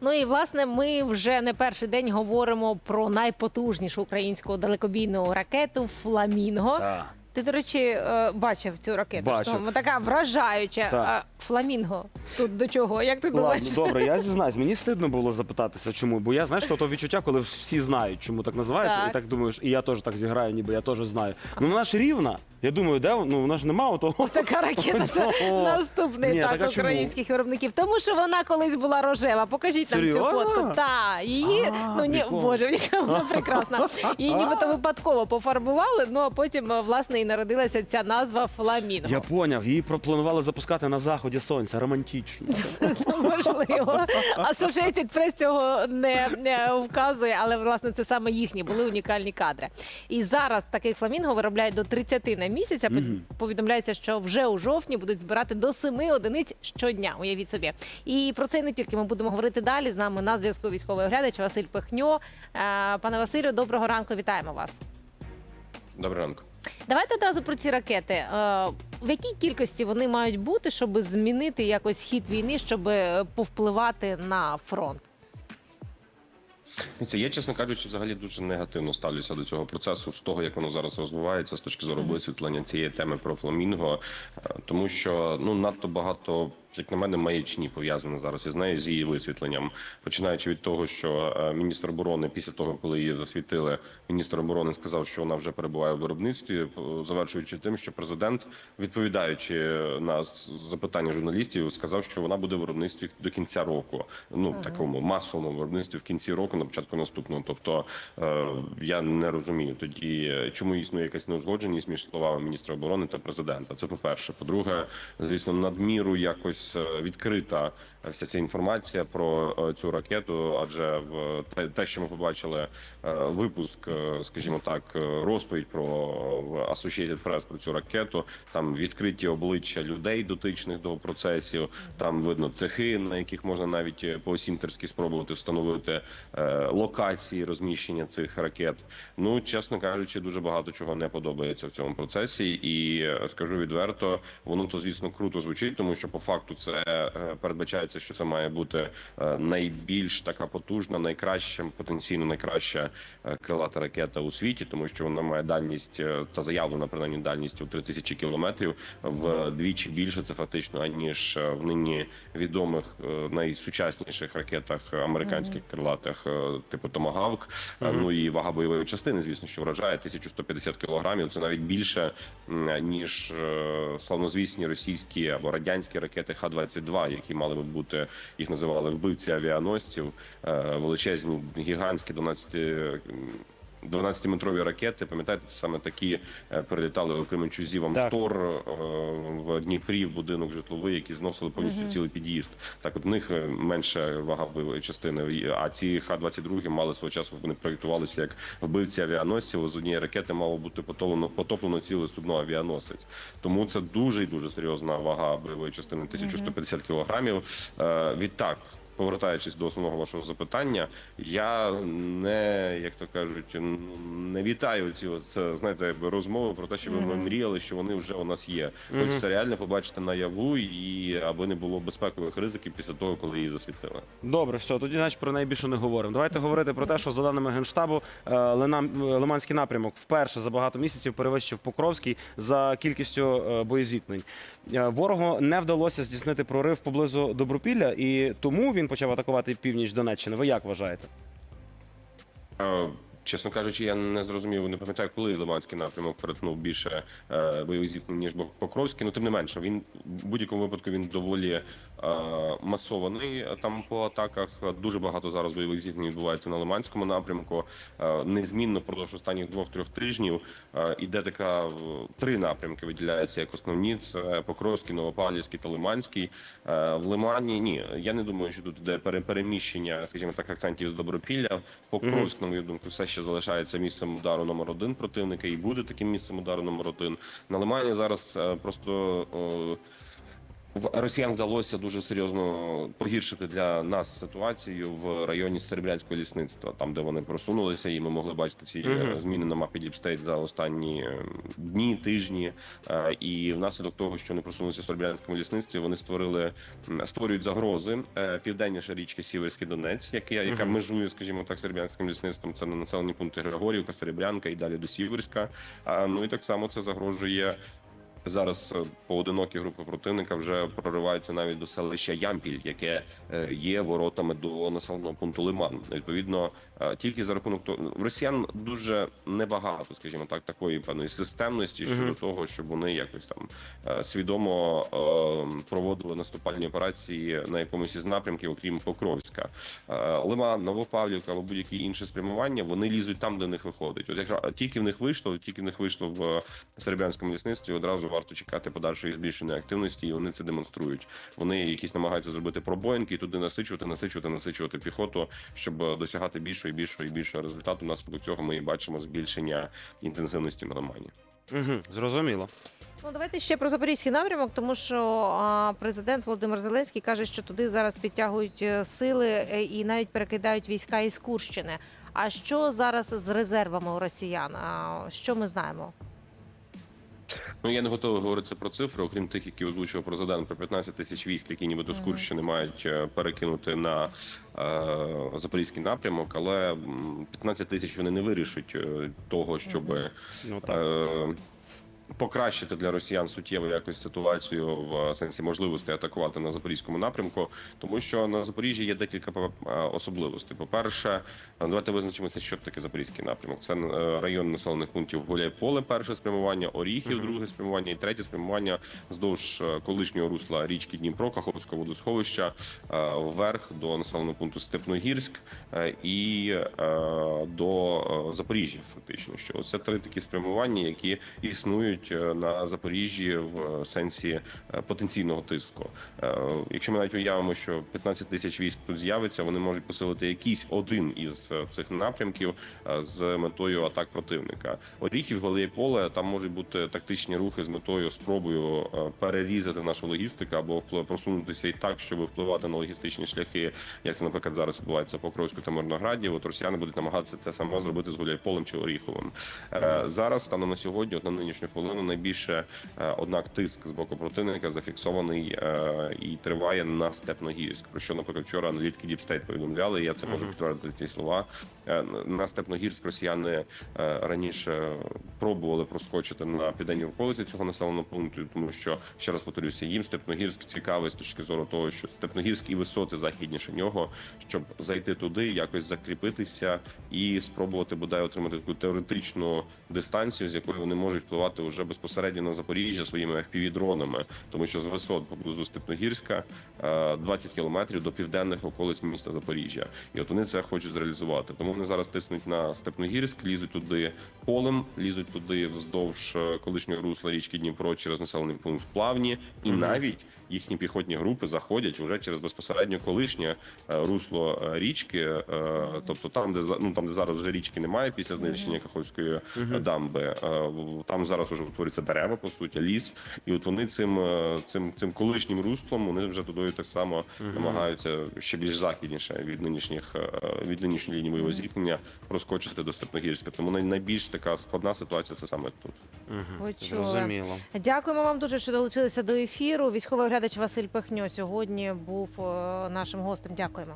Ну і власне ми вже не перший день говоримо про найпотужнішу українську далекобійну ракету Фламінго. Так. Ти, до речі, е, бачив цю ракету. Бачив. що така вражаюча. Так. Фламінго. Тут до чого? Як ти думаєш? Добре, я зізнаюсь, мені стидно було запитатися, чому. Бо я знаєш, то, то відчуття, коли всі знають, чому так називається, Так. і так думаєш, і я теж так зіграю, ніби я теж знаю. Ну вона ж рівна. Я думаю, де ну вона ж нема того. Така ракета це наступний ні, так так, а чому? українських виробників. Тому що вона колись була рожева. Покажіть нам цю фотку. Та її А, ну ні, прикол. боже, вона прекрасна. Її нібито випадково пофарбували. Ну а потім е, власне і народилася ця назва Фламінго. Я поняв, її пропланували запускати на заході сонця, романтично. Можливо. Associated Press цього не, не вказує, але власне це саме їхні були унікальні кадри. І зараз таких фламінго виробляють до 30 на місяць. а Повідомляється, що вже у жовтні будуть збирати до 7 одиниць щодня. Уявіть собі. І про це і не тільки ми будемо говорити далі. З нами на зв'язку військовий оглядач Василь Пихньо. Е, Пане Василю, доброго ранку. Вітаємо вас. Доброго ранку. Давайте одразу про ці ракети. Е, В якій кількості вони мають бути, щоб змінити якось хід війни, щоб е, повпливати на фронт? Я, чесно кажучи, взагалі дуже негативно ставлюся до цього процесу з того, як воно зараз розвивається з точки зору висвітлення цієї теми про фламінго, Е, тому що ну надто багато. Як на мене, маячні пов'язані зараз із нею з її висвітленням, починаючи від того, що е, міністр оборони після того, коли її засвітили, міністр оборони сказав, що вона вже перебуває в виробництві, е, завершуючи тим, що президент, відповідаючи на запитання журналістів, сказав, що вона буде в виробництві до кінця року. Ну такому масовому виробництві в кінці року, на початку наступного. Тобто е, я не розумію тоді, чому існує якась неузгодженість між словами міністра оборони та президента. Це по перше. По-друге, звісно, надміру якось е, відкрита вся ця інформація про е, цю ракету, адже в те- те, що ми побачили, випуск, скажімо так, розповідь про Associated Press про цю ракету. Там відкриті обличчя людей, дотичних до процесів. Там видно цехи, на яких можна навіть по осінтерськи спробувати встановити локації розміщення цих ракет. Ну, чесно кажучи, дуже багато чого не подобається в цьому процесі, і е, скажу відверто, воно то звісно круто звучить, тому що по факту це е, передбачається, що це має бути е, найбільш така потужна, найкраща, потенційно найкраща крилата ракета у світі, тому що вона має дальність та заявлена принаймні дальність у 3000 кілометрів вдвічі більше. Це фактично аніж в нині відомих найсучасніших ракетах американських крилатих, типу Томагавк. Е, Ну і вага бойової частини, звісно, що вражає 1150 кілограмів. Це навіть більше ніж е, славнозвісні російські або радянські ракети Х-22, які мали би бути їх називали вбивці авіаносців, е, величезні гігантські 12 м, 12-метрові ракети, пам'ятаєте, це саме такі е, перелітали у Кременчузі в Амстор е, в Дніпрі, в будинок житловий, які зносили повністю цілий під'їзд. Так, от в них е, менше вага бойової частини. А ці Х-22 мали свого часу, вони проєктувалися як вбивці авіаносців. З однієї ракети мало бути потоплено, потоплено ціле судно авіаносець. Тому це дуже і дуже серйозна вага бойової частини 1150 кілограмів. Відтак. Повертаючись до основного вашого запитання, я не як то кажуть, не вітаю ці от, е, знаєте, розмови про те, що ми мріяли, що вони вже у нас є. Хочеться реально побачити наяву і аби не було безпекових ризиків після того, коли її засвітили. Добре, все, тоді значить про неї більше не говоримо. Давайте говорити про те, що за даними генштабу е, Ленам- е, Лиманський напрямок вперше за багато місяців перевищив Покровський за кількістю боєзіткнень. Ворогу не вдалося здійснити прорив поблизу Добропілля, і тому він почав атакувати північ Донеччини. Ви як вважаєте? Чесно кажучи, я не зрозумів, не пам'ятаю, коли Лиманський напрямок перетнув більше е, бойових зіткнень, ніж Покровський. Ну тим не менше, він в будь-якому випадку він доволі е, масований е, там по атаках. Дуже багато зараз бойових зіткнень відбувається на Лиманському напрямку. Е, незмінно впродовж останніх двох-трьох тижнів е, іде така е, три напрямки виділяються як основні: це Покровський, Новопавлівський та Лиманський. Е, в Лимані ні, я не думаю, що тут іде пере- переміщення, скажімо так, акцентів з Добропілля. Покровськ, на мою думку, все ще залишається місцем удару номер один противника і буде таким місцем удару номер один. На Лимані зараз е, просто. Росіян вдалося дуже серйозно погіршити для нас ситуацію в районі Серебрянського лісництва, там де вони просунулися, і ми могли бачити ці е, зміни на мапі State за останні дні, тижні. Е, І внаслідок того, що вони просунулися в Серебрянському лісництві, вони створили створюють загрози е, південніша річка Сіверський Донець, яка, яка межує, скажімо так, Серебрянським лісництвом. Це на населені пункти Григорівка, Серебрянка і далі до Сіверська. Ну і так само це загрожує. Зараз е, поодинокі групи противника вже прориваються навіть до селища Ямпіль, яке е, є воротами до населеного пункту Лиман. Відповідно, е, тільки за рахунок того, в росіян дуже небагато, скажімо так, такої певної системності щодо того, щоб вони якось там свідомо проводили наступальні операції на якомусь із напрямків, окрім Покровська. Лиман, Новопавлівка або будь-які інші спрямування, вони лізуть там, де в них виходить. От якраз тільки в них вийшло, тільки в них вийшло в серебрянському лісництві. Одразу варто чекати подальшої збільшеної активності, і вони це демонструють. Вони якісь намагаються зробити пробоїнки і туди насичувати, насичувати, насичувати піхоту, щоб е, досягати більшого і більшого і більшого результату. Наслідок цього ми і бачимо збільшення інтенсивності на Лимані. Угу, зрозуміло. Ну давайте ще про запорізький напрямок, тому що а, президент Володимир Зеленський каже, що туди зараз підтягують е, сили е, і навіть перекидають війська із Курщини. А що зараз з резервами у росіян? А, що ми знаємо? Ну я не готовий говорити про цифри, окрім тих, які озвучив президент про 15 тисяч військ, які нібито з Курщини мають е, перекинути на е, запорізький напрямок, але м, 15 тисяч вони не вирішать е, того, щоб Ну е, покращити для росіян суттєво якось ситуацію в сенсі можливості атакувати на запорізькому напрямку, тому що на Запоріжжі є декілька е, особливостей. По перше, давайте визначимося, що таке запорізький напрямок. Це е, район населених пунктів Гуляйполе, перше спрямування, Оріхів, друге спрямування і третє спрямування вздовж е, колишнього русла річки Дніпро, Каховського водосховища вверх до населеного пункту Степногірськ і до Запоріжжя. Фактично, що це три такі спрямування, які існують е, на Запоріжжі в сенсі е, потенційного тиску. Е, Якщо ми навіть уявимо, що 15 тисяч військ тут з'явиться, вони можуть посилити якийсь один із е, цих напрямків е, з метою атак противника. Оріхів, Голієполе, там можуть бути тактичні рухи з метою спробою е, перерізати нашу логістику або просунутися і так, щоб впливати на логістичні шляхи, як це, наприклад, зараз відбувається по Покровську та Мирнограді. От росіяни будуть намагатися це саме зробити з Гуляйполем чи Оріховим. Е, Зараз станом на сьогодні, от на нинішню хвилину, найбільше е, однак тиск з боку противника зафіксований е, і триває на Степногірськ. Про що, наприклад, вчора аналітики State повідомляли. Я це можу підтвердити ці слова. Е, На Степногірськ росіяни раніше пробували проскочити на південній околиці цього населеного пункту, тому що ще раз повторюся, їм Степногірськ цікавий з точки зору того, що Степногірськ і висоти західніше нього, щоб зайти туди, якось закріпитися і спробувати бодай отримати таку теоретичну дистанцію, з якої вони можуть впливати вже безпосередньо на Запоріжжя своїми fpv дронами, тому що з висот поблизу Степногірська е, 20 кілометрів до південних околиць міста Запоріжжя, і от вони це хочуть зреалізувати. Тому вони зараз тиснуть на Степногірськ, лізуть туди полем, лізуть туди вздовж е, колишнього русла річки Дніпро через населений пункт Плавні, і навіть їхні піхотні групи заходять вже через безпосередньо колишнє е, русло е, річки, е, тобто там, де за- ну там, де зараз вже річки немає після знищення Каховської дамби. Там зараз вже утворюються дерева, по суті, ліс, і от вони цим цим цим колишнім руслом вони вже туди так само намагаються ще більш західніше від нинішніх від нинішньої лінії бойового зіткнення проскочити до Степногірська. Тому най- найбільш така складна ситуація це саме тут. Зрозуміло. Дякуємо вам дуже, що долучилися до ефіру. Військовий оглядач Василь Пехньо сьогодні був е, нашим гостем. Дякуємо.